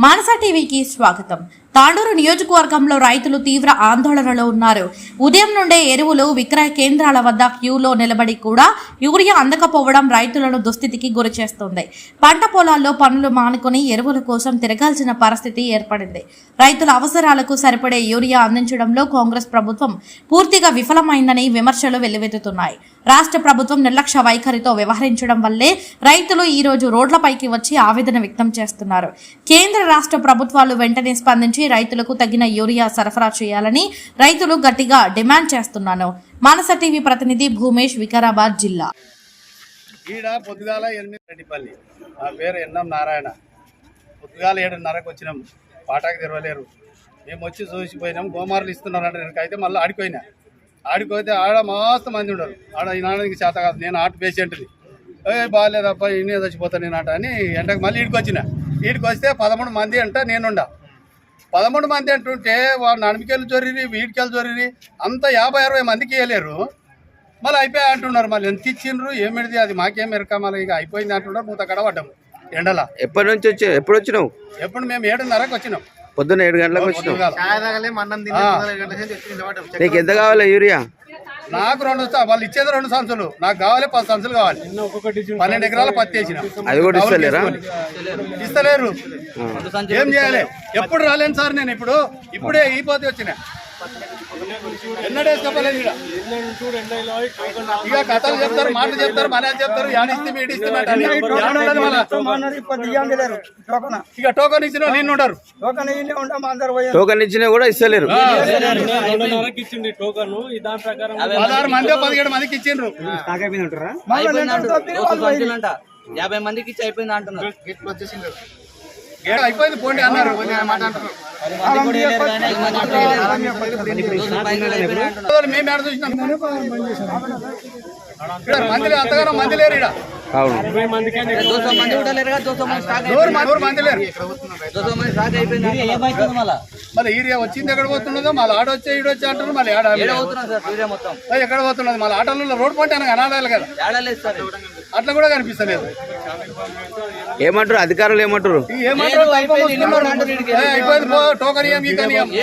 మానస టీవీకి స్వాగతం. తాండూరు నియోజకవర్గంలో రైతులు తీవ్ర ఆందోళనలో ఉన్నారు. ఉదయం నుండే ఎరువులు విక్రయ కేంద్రాల వద్ద క్యూలో నిలబడి కూడా యూరియా అందకపోవడం రైతులను దుస్థితికి గురి చేస్తుంది. పంట పొలాల్లో పనులు మానుకుని ఎరువుల కోసం తిరగాల్సిన పరిస్థితి ఏర్పడింది. రైతుల అవసరాలకు సరిపడే యూరియా అందించడంలో కాంగ్రెస్ ప్రభుత్వం పూర్తిగా విఫలమైందని విమర్శలు వెల్లువెత్తుతున్నాయి. రాష్ట్ర ప్రభుత్వం నిర్లక్ష్య వైఖరితో వ్యవహరించడం వల్లే రైతులు ఈ రోజు రోడ్లపైకి వచ్చి ఆవేదన వ్యక్తం చేస్తున్నారు. కేంద్ర రాష్ట్ర ప్రభుత్వాలు వెంటనే స్పందించి రైతులకు తగిన యూరియా సరఫరా చేయాలని రైతులు గట్టిగా డిమాండ్ చేస్తున్నాను మానస టీవీ ప్రతినిధి భూమేష్ వికారాబాద్ జిల్లా. ఈడ పొద్దుగాల ఎనిమిది రెడ్డిపల్లి నా పేరు ఎన్నం నారాయణ. పొద్దుగాల ఏడున్నరకు వచ్చినాం. పాటాకు తెరవలేరు. మేము వచ్చి చూసిపోయినాం. గోమార్లు ఇస్తున్నారంటే. నేనకైతే మళ్ళీ ఆడిపోయినా. ఆడిపోతే ఆడ మస్తు మంది ఉండరు. ఆడ ఈనాడికి చేత కాదు. నేను ఆట పేషెంట్ని. ఏ బాగాలేదప్ప ఇన్నే చచ్చిపోతాను నేను అంట అని ఎంటకు మళ్ళీ ఈడికి వచ్చిన. ఈడికి వస్తే పదమూడు మంది అంట నేనుండా. పదమూడు మంది అంటుంటే వాళ్ళు నడిమికెళ్ళి జొర్రి వీడికెళ్ళి జొర్రి అంత యాభై అరవై మందికి ఇవ్వలేరు మళ్ళీ అయిపోయి అంటున్నారు మళ్ళీ ఎంత ఇచ్చిండ్రు ఏమిడిది అది మాకేం ఎరక మళ్ళీ ఇక అయిపోయింది అంటున్నారు మూత కడ పడ్డాము ఎండల. ఎప్పటి నుంచి వచ్చి ఎప్పుడు వచ్చినావు? ఎప్పుడు మేము ఏడున్నరకు వచ్చినాం. పొద్దున్న ఏడు గంటలకు. ఆ, నీకు ఎంత కావాలి యూరియా? నాకు రెండు వాళ్ళు ఇచ్చేది రెండు సంచులు. నాకు కావాలి పది సంచులు కావాలి. పన్నెండు ఎకరాల పత్తి వేసిన. అది కూడా ఇస్తలేరా? ఇస్తలేరు. ఏం చేయాలి? ఎప్పుడు రాలేను సార్ నేను ఇప్పుడు. ఇప్పుడే ఈ పోతే వచ్చిన. చెప్పలేదు. ఇక కథలు చెప్తారు మాటలు చెప్తారు మన చెప్తారు యాడిస్తే మీడిస్తే ఇక టోకన్ ఇచ్చిన నిన్ను టోకన్ ఇచ్చినా కూడా ఇస్తలేరు రెండున్నరకి ఇచ్చింది టోకన్ ఈ దాని ప్రకారం పదహారు మంది పదిహేడు మందికి ఇచ్చిండ్రు. యాభై మందికి ఇచ్చి అయిపోయింది అంటున్నారు గేట్ అయిపోయింది పోండి అన్నారు. మేము చూసినాం? మంది లేరు, అంతగానో మంది లేరు ఇక్కడ మళ్ళా? ఈరియా వచ్చింది ఎక్కడ పోతున్నదో మళ్ళీ ఆడ వచ్చే ఈడ వచ్చి అంటారు మళ్ళీ ఆడ ఏడ అవుతున్నాం సార్ సూర్య మొత్తం? ఏయ్, ఎక్కడ పోతున్నది? మళ్ళీ ఆటోలలో రోడ్ పంట అనాడాలి కదా. అట్లా కూడా కనిపిస్తలేదు. ఏమంటారు? అధికారులు ఏమంటారు? అయిపోయింది. టోకన్.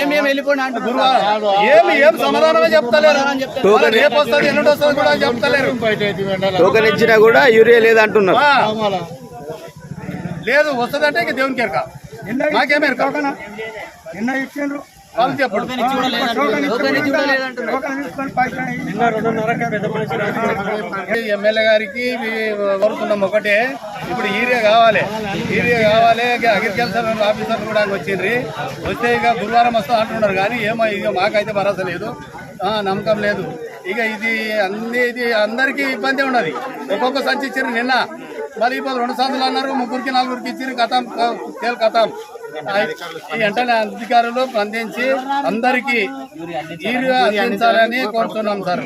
ఏమేమి వెళ్ళిపోయినా ఏమి ఏం సమాధానమే చెప్తలేరు. రేపు వస్తుంది వస్తుంది కూడా చెప్తలేరు. టోకన్ ఇచ్చినా కూడా యూరియా లేదంటున్నారు. లేదు ఇక దేవునికి ఎరక మాకేమే ఎరక నిన్న రెండున్నరకి పెద్ద మనిషి ఎమ్మెల్యే గారికి కోరుతున్నాం ఒకటే. ఇప్పుడు ఈరియా కావాలి. ఈరియా కావాలి. అగ్రికల్చర్ ఆఫీసర్ కూడా వచ్చిండ్రి. వస్తే ఇక గురువారం వస్తా అంటున్నారు. కానీ ఏమో ఇక మాకైతే భరోసా లేదు. ఆ, నమ్మకం లేదు. ఇక ఇది అన్ని ఇది అందరికీ ఇబ్బంది ఉన్నది. ఒక్కొక్క సంచి ఇచ్చారు నిన్న. మరి ఇప్పుడు రెండు సందులు అన్నారు. ముగ్గురికి నలుగురికి ఇచ్చారు కథం తేలు కథం. ఈ వెంటనే అధికారులు స్పందించి అందరికీ ఈరియా అందించాలని కోరుతున్నాం సార్.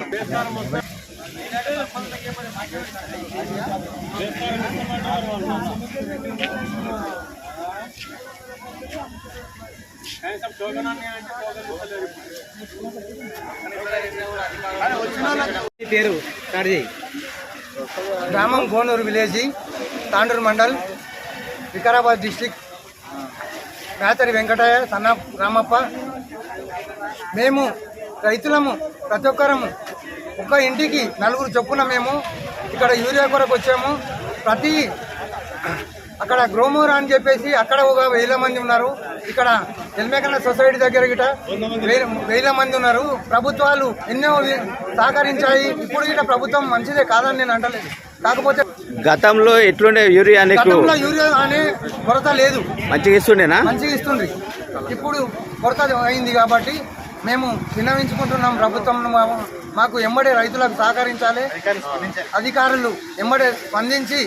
పేరు స్టార్ట్ గ్రామం గోనూరు విలేజ్ తాండూరు మండల్ వికారాబాద్ డిస్టిక్. మేతరి వెంకటయ్య సన్న రామప్ప. మేము రైతులము ప్రతి ఒక్కరము ఒక ఇంటికి నలుగురు చొప్పున మేము ఇక్కడ యూరియా కొరకు వచ్చాము. ప్రతి అక్కడ గ్రోమోర్ అని చెప్పేసి అక్కడ ఒక వేల మంది ఉన్నారు. ఇక్కడ ఎల్మేకన్న సొసైటీ దగ్గర గిట వేల మంది ఉన్నారు. ప్రభుత్వాలు ఎన్నో సహకరించాయి. ఇప్పుడు గిట ప్రభుత్వం మంచిదే కాదని నేను అంటలేదు. కాకపోతే గతంలో ఎట్లుండే యూరియా గతంలో యూరియా అనే కొరత లేదు. మంచిగా ఇస్తుండేనా? మంచిగా ఇస్తుంది ఇప్పుడు కొరత అయింది కాబట్టి మేము విన్నవించుకుంటున్నాం ప్రభుత్వం మాకు ఎమ్మడే రైతులకు సహకరించాలి. అధికారులు ఎమ్మడే స్పందించి